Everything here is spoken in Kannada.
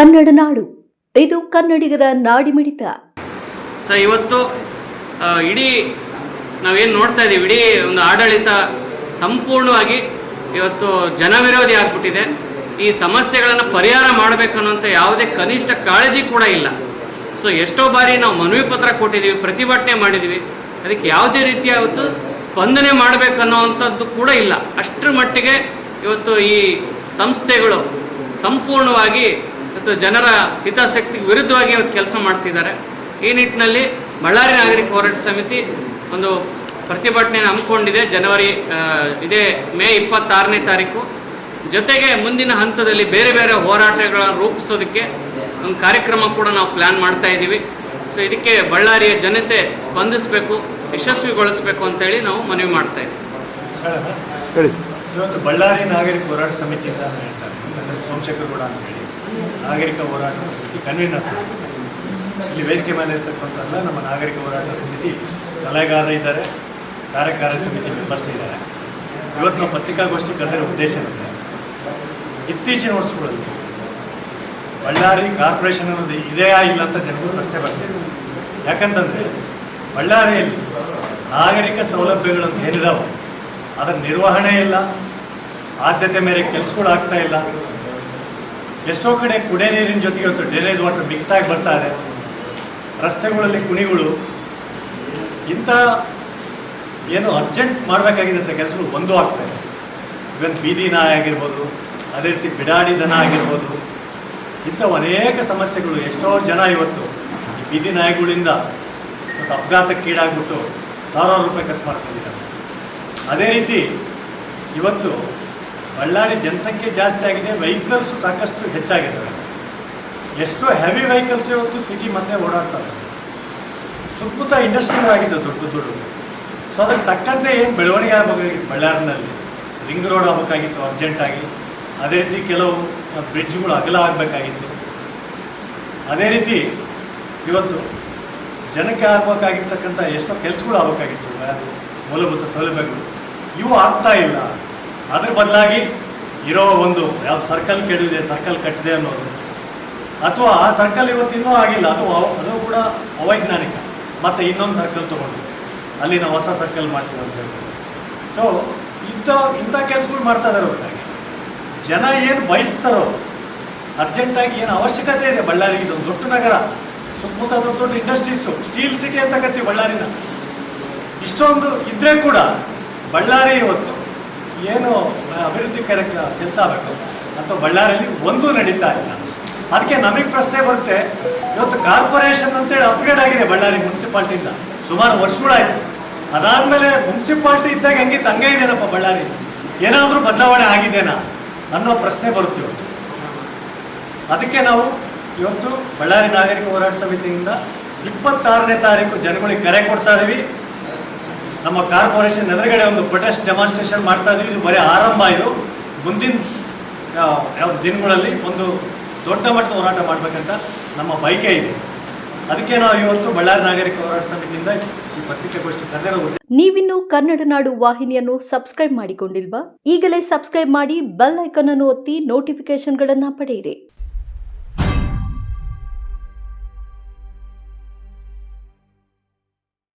ಕನ್ನಡ ನಾಡು. ಇದು ಕನ್ನಡಿಗರ ನಾಡಿಮಿಡಿತ ಸೊ ಇವತ್ತು ಇಡೀ ನಾವೇನು ನೋಡ್ತಾ ಇದ್ದೀವಿ, ಇಡೀ ಒಂದು ಆಡಳಿತ ಸಂಪೂರ್ಣವಾಗಿ ಇವತ್ತು ಜನವಿರೋಧಿ ಆಗ್ಬಿಟ್ಟಿದೆ. ಈ ಸಮಸ್ಯೆಗಳನ್ನು ಪರಿಹಾರ ಮಾಡಬೇಕನ್ನುವಂಥ ಯಾವುದೇ ಕನಿಷ್ಠ ಕಾಳಜಿ ಕೂಡ ಇಲ್ಲ. ಸೊ, ಎಷ್ಟೋ ಬಾರಿ ನಾವು ಮನವಿ ಪತ್ರ ಕೊಟ್ಟಿದ್ದೀವಿ, ಪ್ರತಿಭಟನೆ ಮಾಡಿದ್ದೀವಿ. ಅದಕ್ಕೆ ಯಾವುದೇ ರೀತಿಯ ಇವತ್ತು ಸ್ಪಂದನೆ ಮಾಡಬೇಕನ್ನೋವಂಥದ್ದು ಕೂಡ ಇಲ್ಲ. ಅಷ್ಟರ ಮಟ್ಟಿಗೆ ಇವತ್ತು ಈ ಸಂಸ್ಥೆಗಳು ಸಂಪೂರ್ಣವಾಗಿ ಇವತ್ತು ಜನರ ಹಿತಾಸಕ್ತಿಗೆ ವಿರುದ್ಧವಾಗಿ ಇವತ್ತು ಕೆಲಸ ಮಾಡ್ತಿದ್ದಾರೆ. ಈ ನಿಟ್ಟಿನಲ್ಲಿ ಬಳ್ಳಾರಿ ನಾಗರಿಕ ಹೋರಾಟ ಸಮಿತಿ ಒಂದು ಪ್ರತಿಭಟನೆಯನ್ನು ಹಮ್ಮಿಕೊಂಡಿದೆ. ಜನವರಿ ಇದೇ ಮೇ ಇಪ್ಪತ್ತಾರನೇ ತಾರೀಕು. ಜೊತೆಗೆ ಮುಂದಿನ ಹಂತದಲ್ಲಿ ಬೇರೆ ಬೇರೆ ಹೋರಾಟಗಳನ್ನು ರೂಪಿಸೋದಕ್ಕೆ ಒಂದು ಕಾರ್ಯಕ್ರಮ ಕೂಡ ನಾವು ಪ್ಲ್ಯಾನ್ ಮಾಡ್ತಾ ಇದ್ದೀವಿ. ಸೊ ಇದಕ್ಕೆ ಬಳ್ಳಾರಿಯ ಜನತೆ ಸ್ಪಂದಿಸಬೇಕು ಯಶಸ್ವಿಗೊಳಿಸಬೇಕು ಅಂತೇಳಿ ನಾವು ಮನವಿ ಮಾಡ್ತಾ ಇದ್ದೀವಿ. ಹೇಳಿ ಸರ್. ಸೊ ಬಳ್ಳಾರಿ ನಾಗರಿಕ ಹೋರಾಟ ಸಮಿತಿಯಿಂದ ಹೇಳ್ತಾರೆ. ನನ್ನ ಹೆಸರು ಸೋಮಶೇಖರಗೌಡ ಅಂತೇಳಿ ನಾಗರಿಕ ಹೋರಾಟ ಸಮಿತಿ ಕನ್ವೀನರ್ ಇಲ್ಲಿ ವೇದಿಕೆ ಮೇಲೆ ಇರ್ತಕ್ಕಂಥಲ್ಲ ನಮ್ಮ ನಾಗರಿಕ ಹೋರಾಟ ಸಮಿತಿ ಸಲಹೆಗಾರರು ಇದ್ದಾರೆ, ಕಾರ್ಯಕಾರಿ ಸಮಿತಿ ಮೆಂಬರ್ಸ್ ಇದ್ದಾರೆ. ಇವತ್ತು ನಾವು ಪತ್ರಿಕಾಗೋಷ್ಠಿ ಕರೆದಿರೋ ಉದ್ದೇಶ ಏನಂದರೆ, ಇತ್ತೀಚಿನ ವರ್ಷಗಳಲ್ಲಿ ಬಳ್ಳಾರಿ ಕಾರ್ಪೊರೇಷನ್ ಅನ್ನೋದು ಇದೇ ಇಲ್ಲ ಅಂತ ಜನರು ಪ್ರಶ್ನೆ ಬರ್ತೇವೆ ಯಾಕಂತಂದರೆ, ಬಳ್ಳಾರಿಯಲ್ಲಿ ನಾಗರಿಕ ಸೌಲಭ್ಯಗಳಂತ ಏನಿದಾವೆ, ಅದರ ನಿರ್ವಹಣೆ ಇಲ್ಲ, ಆದ್ಯತೆ ಮೇರೆ ಕೆಲಸಗಳು ಆಗ್ತಾ ಇಲ್ಲ ಎಷ್ಟೋ ಕಡೆ ಕುಡಿಯ ನೀರಿನ ಜೊತೆಗೆ ಇವತ್ತು ಡ್ರೈನೇಜ್ ವಾಟರ್ ಮಿಕ್ಸ್ ಆಗಿ ಬರ್ತಾ ಇದೆ. ರಸ್ತೆಗಳಲ್ಲಿ ಕುಣಿಗಳು, ಇಂಥ ಏನು ಅರ್ಜೆಂಟ್ ಮಾಡಬೇಕಾಗಿದ್ದಂಥ ಕೆಲಸಗಳು ಬಂದು ಆಗ್ತವೆ ಇವನ್ ಬೀದಿ ನಾಯಿ ಆಗಿರ್ಬೋದು, ಅದೇ ರೀತಿ ಬಿಡಾಡಿ ದನ ಆಗಿರ್ಬೋದು, ಇಂಥವು ಅನೇಕ ಸಮಸ್ಯೆಗಳು ಎಷ್ಟೋ ಜನ ಇವತ್ತು ಈ ಬೀದಿ ನಾಯಿಗಳಿಂದ ಇವತ್ತು ಅಪಘಾತಕ್ಕೀಡಾಗ್ಬಿಟ್ಟು ಸಾವಿರಾರು ರೂಪಾಯಿ ಖರ್ಚು ಮಾಡ್ಕೊಂಡಿದ್ದಾರೆ. ಅದೇ ರೀತಿ ಇವತ್ತು ಬಳ್ಳಾರಿ ಜನಸಂಖ್ಯೆ ಜಾಸ್ತಿ ಆಗಿದೆ ವೆಹಿಕಲ್ಸು ಸಾಕಷ್ಟು ಹೆಚ್ಚಾಗಿದ್ದಾವೆ ಎಷ್ಟೋ ಹೆವಿ ವೆಹಿಕಲ್ಸ್ ಇವತ್ತು ಸಿಟಿ ಮಧ್ಯೆ ಓಡಾಡ್ತವೆ ಸುತ್ತಮುತ್ತ ಇಂಡಸ್ಟ್ರಿಗಳು ಆಗಿದೆ, ದೊಡ್ಡ ದೊಡ್ಡ. ಸೊ ಅದಕ್ಕೆ ತಕ್ಕಂತೆ ಏನು ಬೆಳವಣಿಗೆ ಆಗಬೇಕಾಗಿತ್ತು ಬಳ್ಳಾರಿನಲ್ಲಿ? ರಿಂಗ್ ರೋಡ್ ಆಗಬೇಕಾಗಿತ್ತು ಅರ್ಜೆಂಟಾಗಿ ಅದೇ ರೀತಿ ಕೆಲವು ಬ್ರಿಡ್ಜ್ಗಳು ಅಗಲ ಆಗಬೇಕಾಗಿತ್ತು. ಅದೇ ರೀತಿ ಇವತ್ತು ಜನಕ್ಕೆ ಆಗಬೇಕಾಗಿರ್ತಕ್ಕಂಥ ಎಷ್ಟೋ ಕೆಲಸಗಳು ಆಗಬೇಕಾಗಿತ್ತು ಮೂಲಭೂತ ಸೌಲಭ್ಯಗಳು. ಇವು ಆಗ್ತಾ ಇಲ್ಲ. ಅದ್ರ ಬದಲಾಗಿ ಇರೋ ಒಂದು ಯಾವ್ದು ಸರ್ಕಲ್ ಕೆಡಿದೆ ಸರ್ಕಲ್ ಕಟ್ಟಿದೆ ಅನ್ನೋದು ಅಥವಾ ಆ ಸರ್ಕಲ್ ಇವತ್ತು ಇನ್ನೂ ಆಗಿಲ್ಲ, ಅದು ಅದು ಕೂಡ ಅವೈಜ್ಞಾನಿಕ. ಮತ್ತು ಇನ್ನೊಂದು ಸರ್ಕಲ್ ತೊಗೊಂಡು ಅಲ್ಲಿ ನಾವು ಹೊಸ ಸರ್ಕಲ್ ಮಾಡ್ತೀವಿ ಅಂತ ಹೇಳ್ಬೋದು. ಸೊ ಇಂಥ ಇಂಥ ಕೆಲಸಗಳು ಮಾಡ್ತಾ ಇದ್ದಾರೆ ಜನ ಏನು ಬಯಸ್ತಾರೋ, ಅರ್ಜೆಂಟಾಗಿ ಏನು ಅವಶ್ಯಕತೆ ಇದೆ ಬಳ್ಳಾರಿಗೆ, ಇದೊಂದು ದೊಡ್ಡ ನಗರ. ಸುತ್ತಮುತ್ತ ದೊಡ್ಡ ದೊಡ್ಡ ಇಂಡಸ್ಟ್ರೀಸು ಸ್ಟೀಲ್ ಸಿಟಿ ಅಂತ ಕರಿತೀವಿ ಬಳ್ಳಾರಿನ. ಇಷ್ಟೊಂದು ಇದ್ದರೆ ಕೂಡ ಬಳ್ಳಾರಿ ಇವತ್ತು ಏನು ಅಭಿವೃದ್ಧಿ ಕಾರ್ಯಕ್ರಮ ಕೆಲಸ ಆಗಬೇಕು. ಅಥವಾ ಬಳ್ಳಾರಿಯಲ್ಲಿ ಒಂದೂ ನಡೀತಾ ಇಲ್ಲ. ಅದಕ್ಕೆ ನಮಗೆ ಪ್ರಶ್ನೆ ಬರುತ್ತೆ, ಇವತ್ತು ಕಾರ್ಪೊರೇಷನ್ ಅಂತೇಳಿ ಅಪ್ಗ್ರೇಡ್ ಆಗಿದೆ ಬಳ್ಳಾರಿ ಮುನ್ಸಿಪಾಲ್ಟಿಯಿಂದ. ಸುಮಾರು ವರ್ಷಗಳಾಯಿತು ಅದಾದಮೇಲೆ ಮುನ್ಸಿಪಾಲ್ಟಿ ಇದ್ದಾಗ ಹೆಂಗೆ ಹಂಗೆ ಇದೆನಪ್ಪ ಬಳ್ಳಾರಿ. ಏನಾದರೂ ಬದಲಾವಣೆ ಆಗಿದೆನಾ? ಅನ್ನೋ ಪ್ರಶ್ನೆ ಬರುತ್ತೆ ಇವತ್ತು. ಅದಕ್ಕೆ ನಾವು ಇವತ್ತು ಬಳ್ಳಾರಿ ನಾಗರಿಕ ಹೋರಾಟ ಸಮಿತಿಯಿಂದ ಇಪ್ಪತ್ತಾರನೇ ತಾರೀಕು ಜನಗಳಿಗೆ ಕರೆ ಕೊಡ್ತಾ ಇದ್ದೀವಿ ನಮ್ಮ ಕಾರ್ಪೊರೇಷನ್ ಎದುರುಗಡೆ ಒಂದು ಪ್ರೊಟೆಸ್ಟ್ ಡೆಮಾನ್ಸ್ಟ್ರೇಷನ್ ಮಾಡ್ತಾ ಇದ್ವಿ. ಇದು ಬರೀ ಆರಂಭ ಇದು. ಮುಂದಿನ ಯಾವ್ದು ದಿನಗಳಲ್ಲಿ ಒಂದು ದೊಡ್ಡ ಮಟ್ಟದ ಹೋರಾಟ ಮಾಡಬೇಕಂತ ನಮ್ಮ ಬೈಕೆ ಇದೆ. ಅದಕ್ಕೆ ನಾವು ಇವತ್ತು ಬಳ್ಳಾರಿ ನಾಗರಿಕ ಹೋರಾಟ ಸಮಿತಿಯಿಂದ ಈ ಪತ್ರಿಕಾಗೋಷ್ಠಿ ಕರೆದಿರೋ ಉದ್ದೇಶ ನೀವಿನ್ನು ಕನ್ನಡ ನಾಡು ವಾಹಿನಿಯನ್ನು ಸಬ್ಸ್ಕ್ರೈಬ್ ಮಾಡಿಕೊಂಡಿಲ್ವಾ? ಈಗಲೇ ಸಬ್ಸ್ಕ್ರೈಬ್ ಮಾಡಿ ಬೆಲ್ ಐಕಾನ್ ಅನ್ನು ಒತ್ತಿ ನೋಟಿಫಿಕೇಶನ್ಗಳನ್ನು ಪಡೆಯಿರಿ.